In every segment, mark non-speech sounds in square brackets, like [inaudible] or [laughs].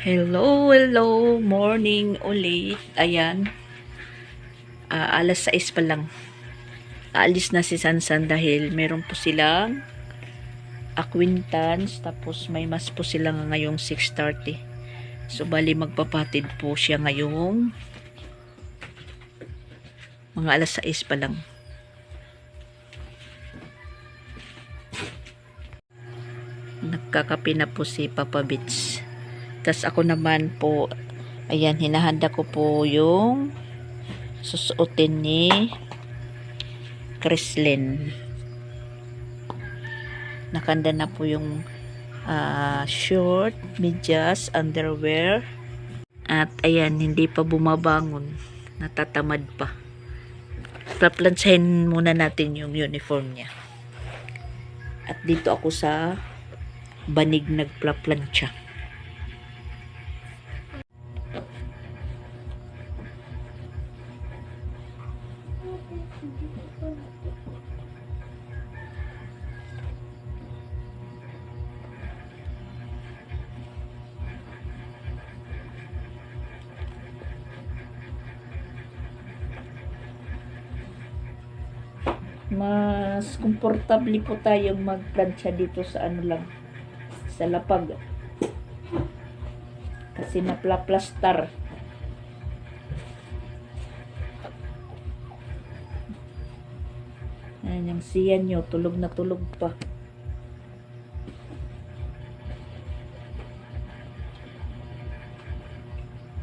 Hello, hello, morning ulit. Ayan. Ah, alas 6 pa lang. Aalis na si Sansan dahil meron po silang acquaintance tapos may mas po sila ngayong 6.30. So, bali magpapatid po siya ngayong mga alas 6 pa lang. Nagkakape na po si Papa Bits. Tapos ako naman po, ayan, hinahanda ko po yung susuotin ni Chrislyn. Nakanda na po yung ah, short, medyas, underwear. At ayan, hindi pa bumabangon. Natatamad pa. Paplansyahin muna natin yung uniform niya. At dito ako sa banig nagplaplansya. Komportable po tayong magplansya dito sa ano lang sa lapag kasi naplaplastar Ayan, yung siya nyo, tulog na tulog pa.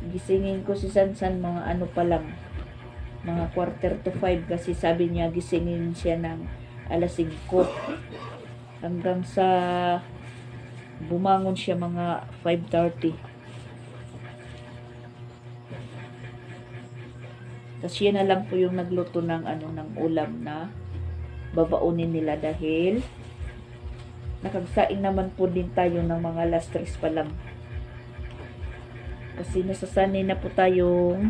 Gisingin ko si Sansan mga ano pa lang, mga quarter to five kasi sabi niya gisingin siya ng alas 5 hanggang sa bumangon siya mga 5.30 tapos yan na lang po yung nagluto ng ano ng ulam na babaunin nila dahil nakagsaing naman po din tayo ng mga last tres pa lang. Kasi nasasanay na po tayong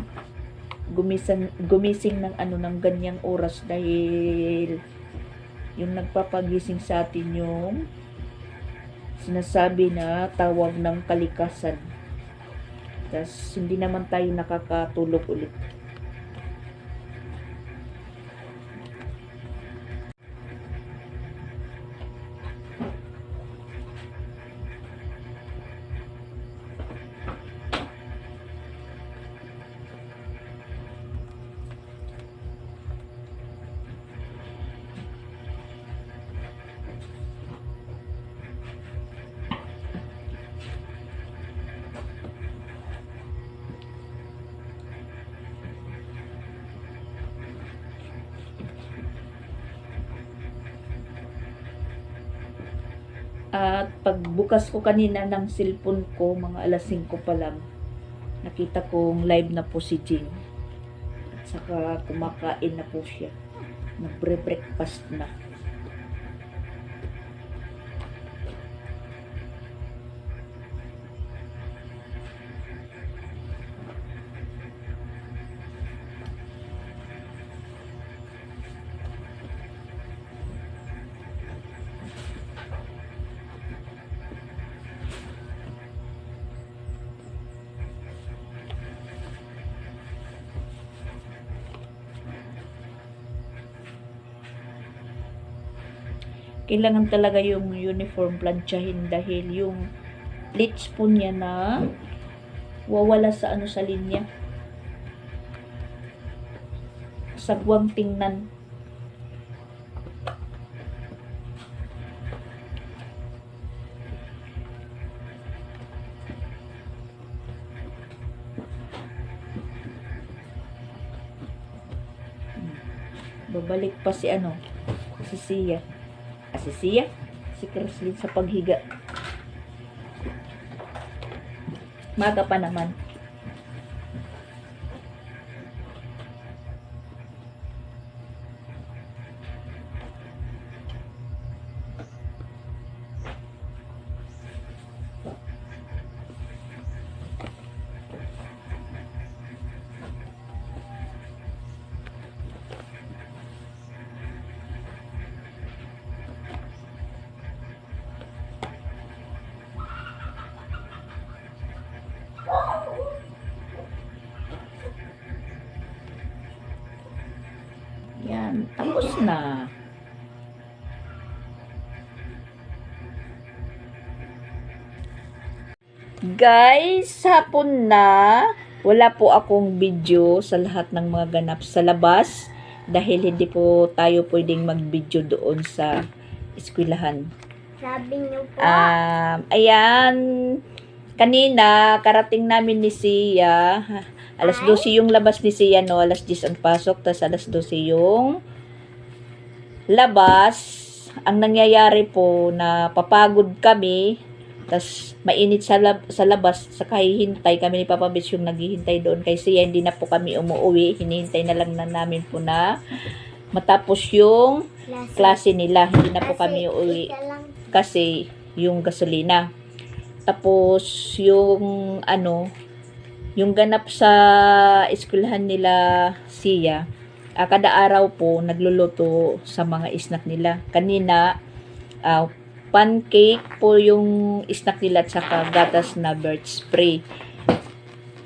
gumising, gumising ng ano ng ganyang oras dahil yung nagpapagising sa atin yung sinasabi na tawag ng kalikasan. Tapos hindi naman tayo nakakatulog ulit. At pagbukas ko kanina ng cellphone ko, mga alas 5 pa lang, nakita kong live na po si Jing. At saka kumakain na po siya. Nagbre-breakfast na. Kailangan talaga yung uniform plansyahin dahil yung pleats po niya na wawala sa ano sa linya. Sagwang tingnan. Babalik pa si ano, si Sia. Ah, si Sia, si Chrislyn sa paghiga. Maga pa naman. Guys, hapon na. Wala po akong video sa lahat ng mga ganap sa labas dahil hindi po tayo pwedeng mag-video doon sa eskwelahan. Sabi niyo po. Um, ayan, kanina, karating namin ni Sia. Alas 12 yung labas ni Sia, no? Alas 10 ang pasok, tas alas 12 yung labas. Ang nangyayari po na papagod kami, tas mainit sa, lab- sa labas, sa hihintay kami ni Papa Bitch yung naghihintay doon kay Sia, hindi na po kami umuwi, hinihintay na lang na namin po na matapos yung klase. klase nila, hindi na po Kasi kami uuwi kasi yung gasolina. Tapos yung ano, yung ganap sa eskwelahan nila siya, ah, kada araw po nagluluto sa mga snack nila. Kanina, ah, pancake po yung snack nila at saka gatas na birch spray.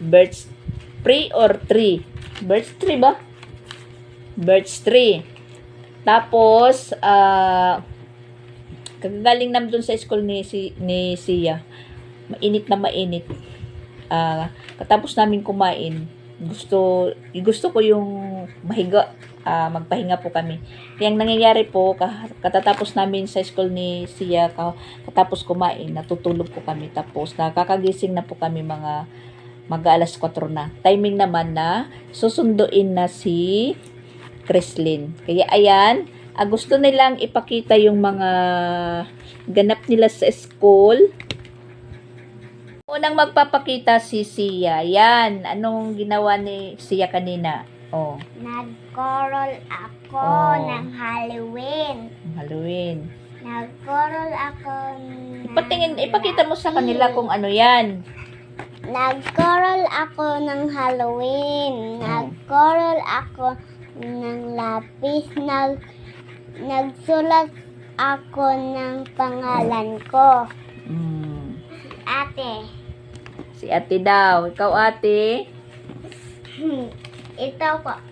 Birch spray or tree? Birch tree ba? Birch tree. Tapos, ah, kagagaling namin dun sa school ni, si, ni Sia. Mainit na mainit. Ah, katapos namin kumain, gusto gusto ko yung mahiga, ah, magpahinga po kami. Kaya ang nangyayari po, ka- katatapos namin sa school ni Sia, ka- katapos kumain, natutulog po kami. Tapos nakakagising na po kami mga mag alas 4 na. Timing naman na susunduin na si Kreslin. Kaya ayan, ah, gusto nilang ipakita yung mga ganap nila sa school. Unang magpapakita si Sia. Yan, anong ginawa ni Sia kanina? Oh, Nag-coral ako Oh. ng Halloween. Halloween. Nag-coral ako ng... Patingin, ipakita mo sa kanila kung ano yan. Nag-coral ako ng Halloween. Nag-coral ako ng lapis. Nag nagsulat ako ng pangalan ko. Mm, Ate, si ate daw. Ikaw ate? ito ko.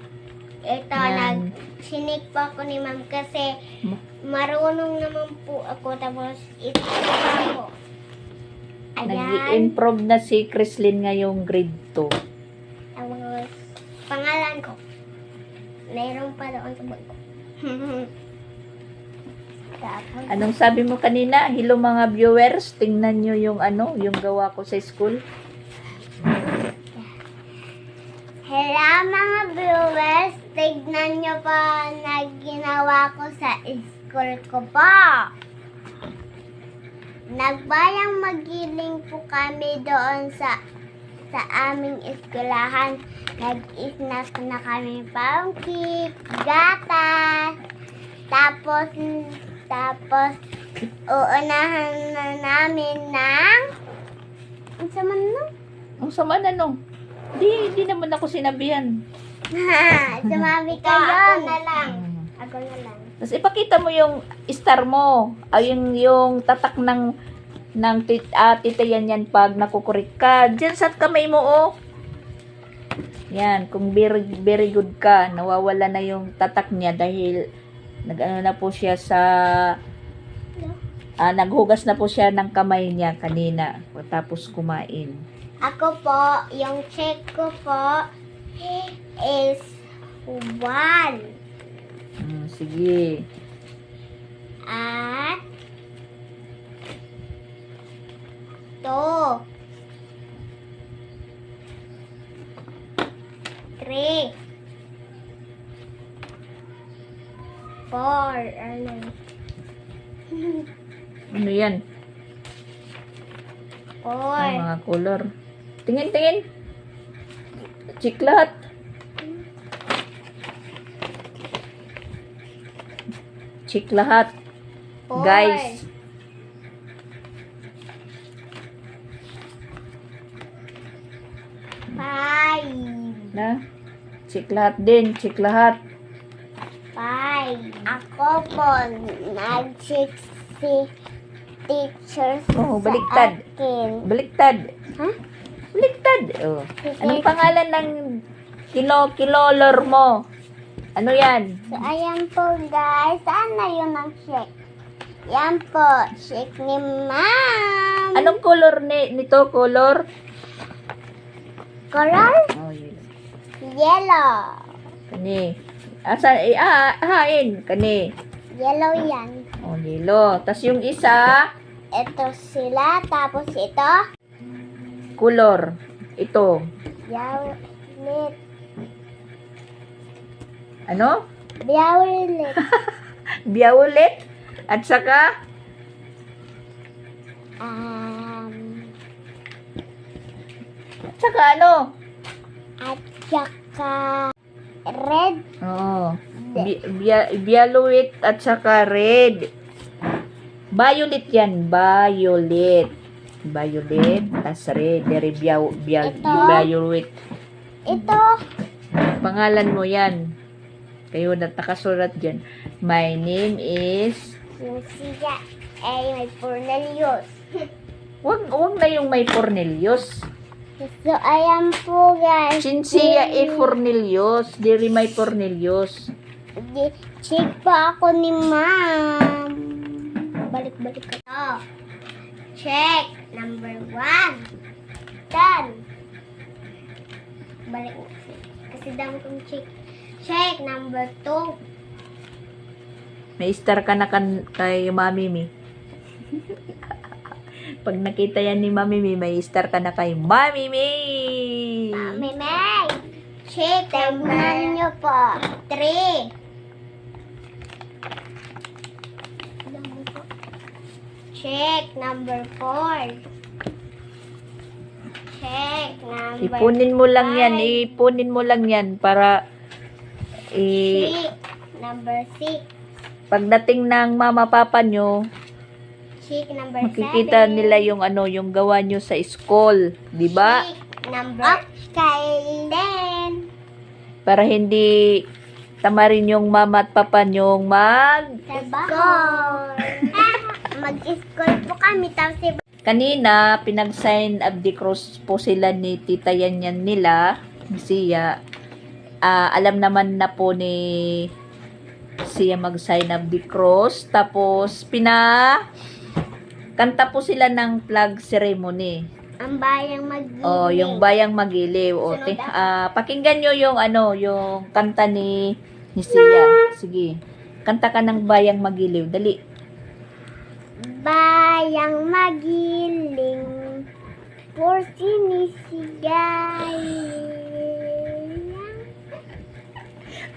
Ito, Yan. nag sinik pa ako ni ma'am kasi Ma- marunong naman po ako tapos ito pa ako. Ayan. Nag-improve na si Kreslin ngayong grade 2. Tapos, pangalan ko. Mayroon pa doon sa bag ko. [laughs] Tapos, Anong sabi mo kanina? Hello mga viewers, tingnan nyo yung ano, yung gawa ko sa school. Hello mga viewers, tignan nyo pa na ginawa ko sa school ko po. Nagbayang magiling po kami doon sa sa aming eskwelahan. Nag-snack na kami pancake, gatas, tapos, tapos, uunahan na namin ng, ang sama na? Ang sama na no. Di, di naman ako sinabihan. [laughs] Sumabi ka yun. Ako na lang. Ako na lang. Tapos ipakita mo yung star mo. Ay, yung, yung tatak ng ng tit, ah, tita yan yan pag nakukurik ka. Diyan sa kamay mo, oh. Yan, kung very, very good ka, nawawala na yung tatak niya dahil nag-ano na po siya sa ah, naghugas na po siya ng kamay niya kanina tapos kumain. Ako po, yung check ko po is one. Mm, sige. At two. Three. Four. Ano? Ano yan? Four. Ang mga color. Tingin, tingin. Check lahat. Check lahat. Four. Guys. Five. Na? Check lahat din. Check lahat. Five. Ako po, nag-check si teachers Oo, baliktad. sa akin. Baliktad. Ha? Baliktad. Oh. Anong pangalan ng kilo kilolor mo? Ano yan? So, ayan po guys. Saan na yun ang shake? Yan po. Shake ni ma'am. Anong color ni nito? Color? Color? Oh, yun. Yellow. Kani. Asa, eh, ah, hain. Kani. Yellow yan. Oh, nilo. Tapos yung isa, Ito sila. Tapos ito. Color. Ito. Violet. Ano? Violet. [laughs] Violet. At saka, um, at saka ano? at saka red. Oo. Violet at saka red. Violet yan. Violet. Violet. Tas red. Dari bia- bia- Ito. violet. Ito. Pangalan mo yan. Kayo na nakasulat dyan. My name is... Siya ay may Cornelius. [laughs] Wag, wag na yung may Cornelius. So, ayan po guys. Chinsia E. Cornelius. Diri may Cornelius. Check pa ako ni ma'am. Balik-balik ko. Oh. Check. Number 1. Tan. Balik mo kasi. Kasi dami kong check. Check. Number 2. May star ka na kan kay Mami Mi. [laughs] Pag nakita yan ni Mami Mi, may star ka na kay Mami Mi. Mami Mi. Check. Number. Tignan nyo po. 3. Check. Number four. Check. Number Ipunin mo lang yan, ipunin mo lang yan para i Six. Number six. pagdating ng mama papa nyo, Chick number makikita seven. nila yung ano, yung gawa nyo sa school, 'di ba? Chick number oh, Skylen. Para hindi tamarin yung mama at papa nyo mag Trabaho. [laughs] Mag-school po kami. Tapos si Kanina, pinag-sign of the cross po sila ni Tita Yanyan nila, siya. Ah, alam naman na po ni siya mag-sign of the cross. Tapos, pina kanta po sila ng flag ceremony. ang bayang mag Oh, yung bayang magiliw. O, Sunod ti- ah, pakinggan nyo yung ano, yung kanta ni ni Sia. Sige. Kanta ka ng bayang magiliw. Dali. Bayang magiling. For sinisigay.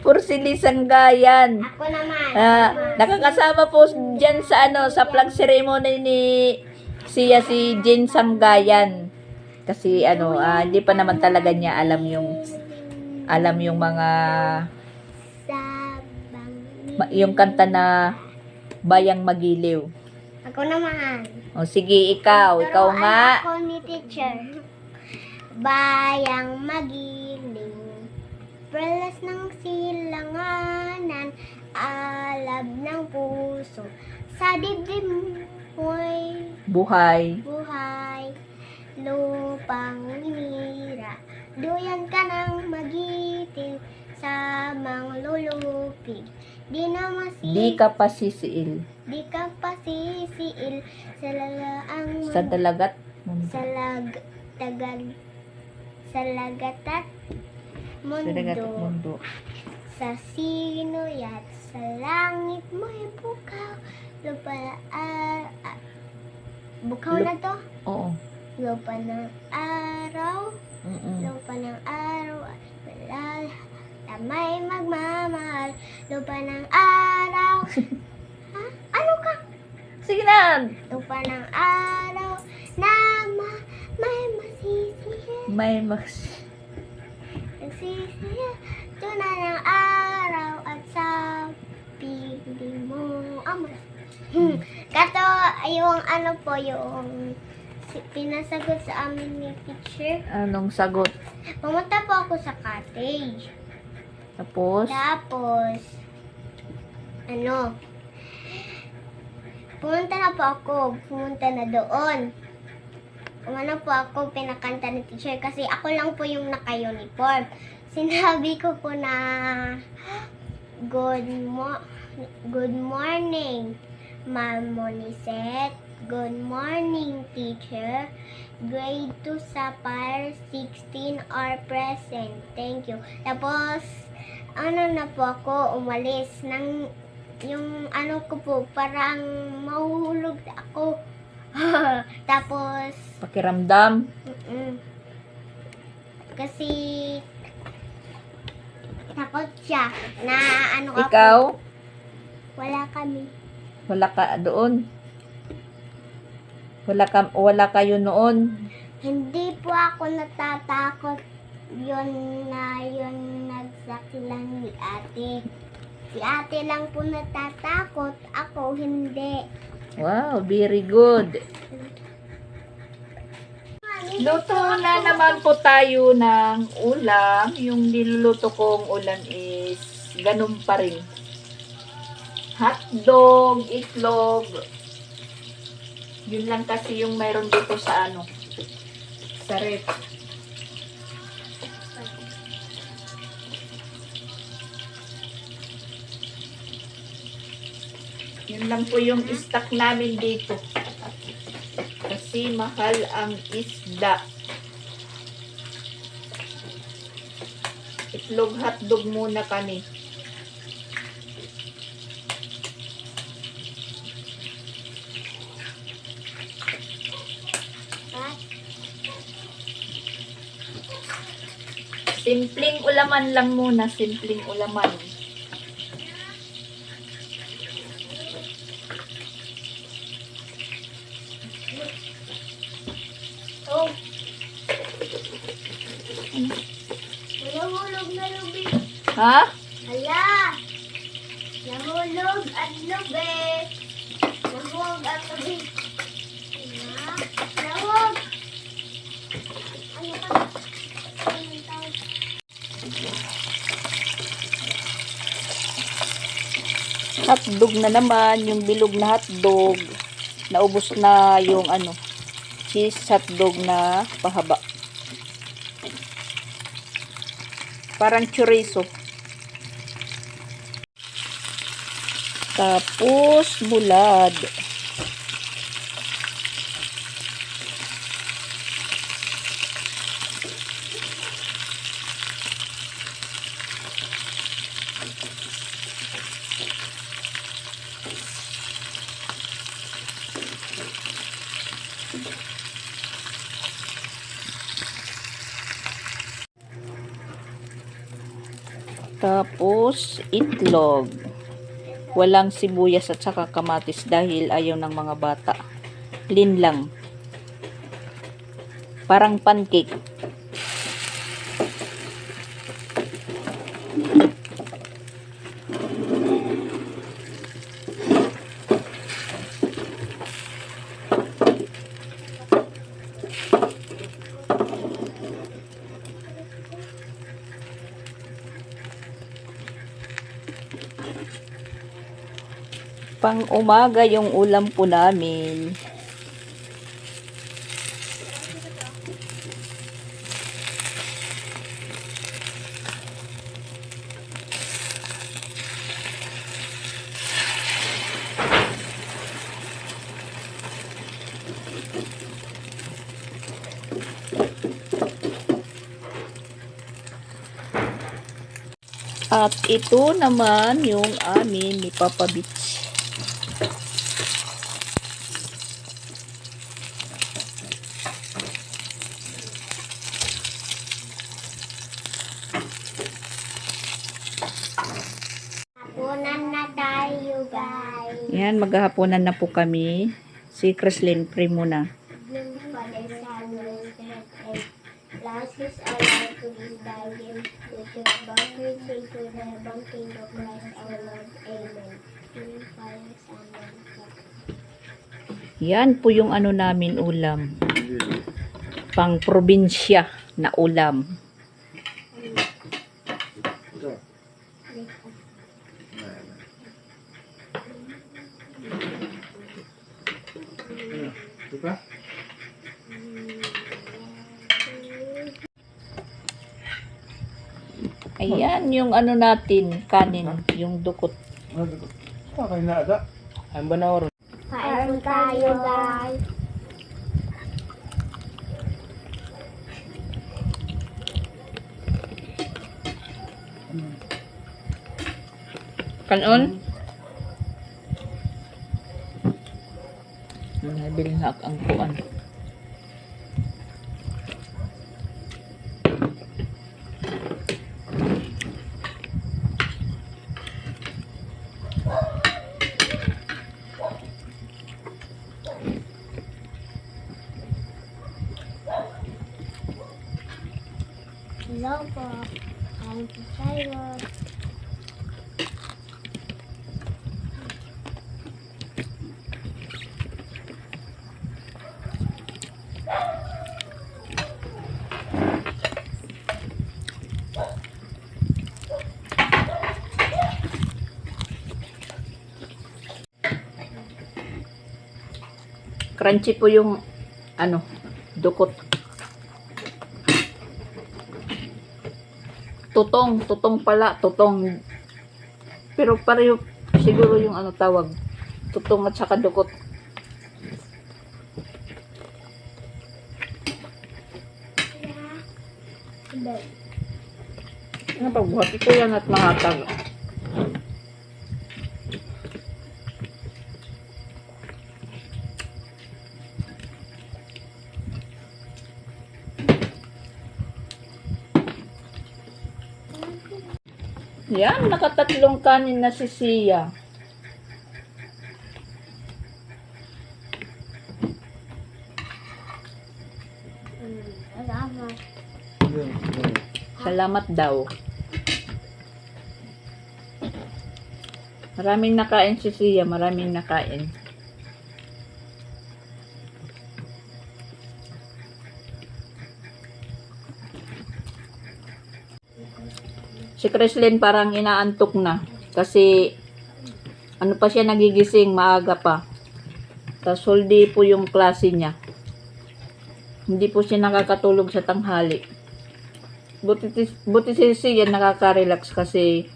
Pursilisan gayan. Ako naman. Ah, nakakasama po dyan sa ano sa flag ceremony ni siya si Jin Samgayan. Kasi ano, ah, hindi pa naman talaga niya alam yung alam yung mga yung kanta na Bayang Magiliw. Ako naman. O sige, ikaw, ikaw Turuan nga. ako ni teacher. Bayang magiling. Perlas ng silanganan. Alab ng puso. Sa dibdib mo'y Buhay. buhay. Lupang hinira. Duyan ka ng magiting sa mga lulupig. Di na masi, Di ka pa sisiil di ka pa sisiil sa lalaang sa dalagat. sa lag tagag sa lagatat Sa dagat at mundo mundo. sa sino yat sa langit mo'y bukaw lupa ah, ah, bukaw Lup- na to Oo. lupa ng araw Mm-mm. lupa ng araw lupa ng araw [laughs] ha? ano ka? Sige na. lupa ng araw na ma may masisihir May mas... nagsisihir tuna ng araw at sa piling mo amor hmm. kato yung ano po yung pinasagot sa amin ni teacher Anong sagot? pumunta po ako sa cottage Tapos, Tapos, ano, pumunta na po ako, pumunta na doon. Umano po ako, pinakanta ni teacher kasi ako lang po yung naka-uniform. Sinabi ko po na, Good mo Good morning, Ma'am Monisette. Good morning, teacher. Grade 2 Sapphire 16 are present. Thank you. Tapos, ano na po ako, umalis ng yung ano ko po, parang mahuhulog ako. [laughs] Tapos, Pakiramdam. mm kasi takot siya na ano ako. Ikaw, Wala kami. wala ka doon. Wala ka, wala kayo noon. Hindi po ako natatakot. Yun na yun nagsakilan ni ate. Si ate lang po natatakot. Ako hindi. Wow, very good. Luto na naman po tayo ng ulam. Yung niluluto kong ulam is ganun pa rin. Hotdog, itlog. Yun lang kasi yung mayroon dito sa ano. Sa ref. Yun lang po yung stock namin dito. Kasi mahal ang isda. Itlog hotdog muna kami. Simpleng ulaman lang muna. Simpleng ulaman. Oh. Nahulog na lubi. Ha? Hala! Nahulog ang lubi. Nahulog ang lubi. Hala! Nahulog! Ano ka? Ano tawag? Hotdog na naman. Yung bilog na hotdog. Naubos na yung ano. Cheese hotdog na pahaba. Parang chorizo. Tapos bulad. Tapos itlog. Walang sibuyas at saka kamatis dahil ayaw ng mga bata. Lin lang. Parang pancake. Pang umaga yung ulam po namin. At ito naman yung amin ni Papa Beach. Yan, maghahaponan na po kami. Si Chrislyn, pray. Yan po yung ano namin ulam. Pang probinsya na ulam. Diba? Ayan, yung ano natin, kanin, yung dukot. Okay na ada. Ang banawro. Kain tayo, guys. Kanon? Nga ang kuan. Hello po. Kain po Crunchy po yung ano, dukot. Tutong, tutong pala, tutong. Pero pareho siguro yung ano tawag. Tutong at saka dukot. Hindi. Ano ito yan at mahatag. Nakatatlong kanin na si Sia. Salamat. Salamat daw. Maraming nakain si Sia, maraming nakain. Si Kreslin parang inaantok na kasi ano pa siya nagigising maaga pa. Tapos hindi po yung klase niya. Hindi po siya nakakatulog sa tanghali. Buti, buti si Siya nakaka-relax kasi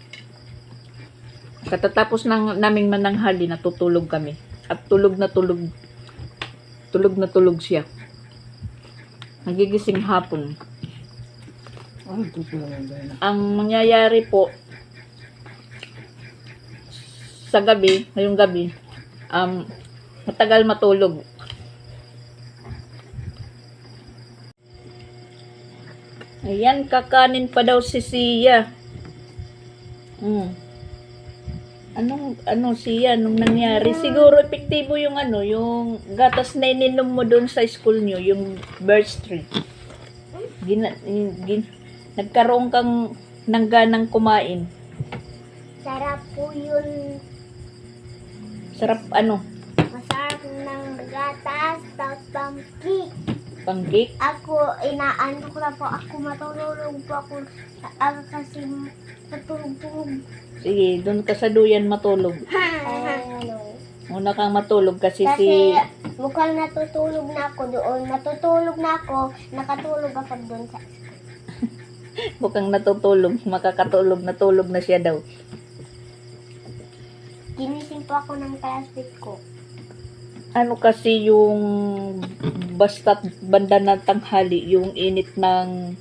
katatapos ng naming mananghali natutulog kami. At tulog na tulog. Tulog na tulog siya. Nagigising hapon. Ang mangyayari po sa gabi, ngayong gabi, um, matagal matulog. Ayan, kakanin pa daw si Sia. Hmm. Anong, ano siya, nung nangyari? Siguro epektibo yung ano, yung gatas na ininom mo doon sa school nyo, yung birch tree. Gina, gin, nagkaroon kang ng ganang kumain. Sarap po yun. Sarap ano, Masarap ng gatas, tapos pancake. pancake. Ako, inaano ko na po. Ako matulog po ako. Ako kasi matulog-tulog. Sige, doon ka sa duyan matulog. Ano? Muna kang matulog kasi, si... Kasi mukhang natutulog na ako doon. Natutulog na ako. Nakatulog ako doon sa... Bukang natutulog, makakatulog, natulog na siya daw. Ginising po ako ng classmate ko. Ano kasi yung basta't banda ng tanghali, yung init ng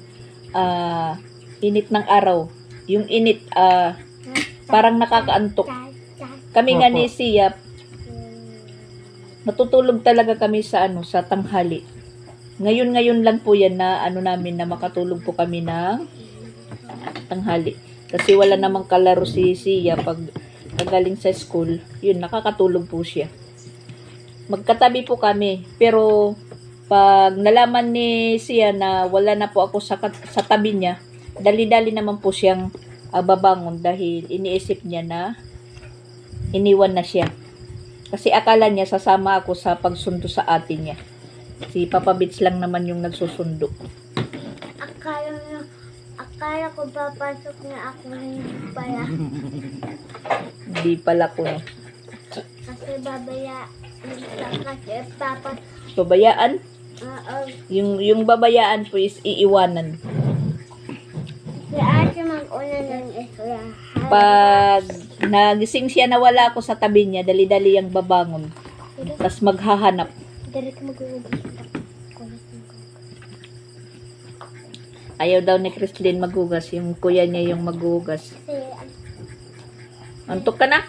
ah init ng araw. Yung init ah parang nakakaantok. Kami nga ni Siya, natutulog talaga kami sa ano sa tanghali. Ngayon ngayon lang po yan na ano namin na makatulog po kami ng tanghali. Kasi wala namang kalaro si Sia pag kagaling sa school. Yun, nakakatulog po siya. Magkatabi po kami. Pero pag nalaman ni Sia na wala na po ako sa, sa tabi niya, dali-dali naman po siyang ah, babangon dahil iniisip niya na iniwan na siya. Kasi akala niya sasama ako sa pagsundo sa atin niya. Si Papa Bits lang naman yung nagsusundo. Akala nyo, akala ko papasok na ako hindi pala. Hindi pala ko no. Kasi babaya, kasi papa, Babayaan, oo, yung, yung babayaan po is iiwanan. si ate mag-una Kapag nagising siya na wala ako sa tabi niya, dali-dali ang babangon. Tapos maghahanap. Ka mag-uugas. Ayaw daw ni Christine maghugas. Yung kuya niya yung maghugas. Kasi, Antok ka na?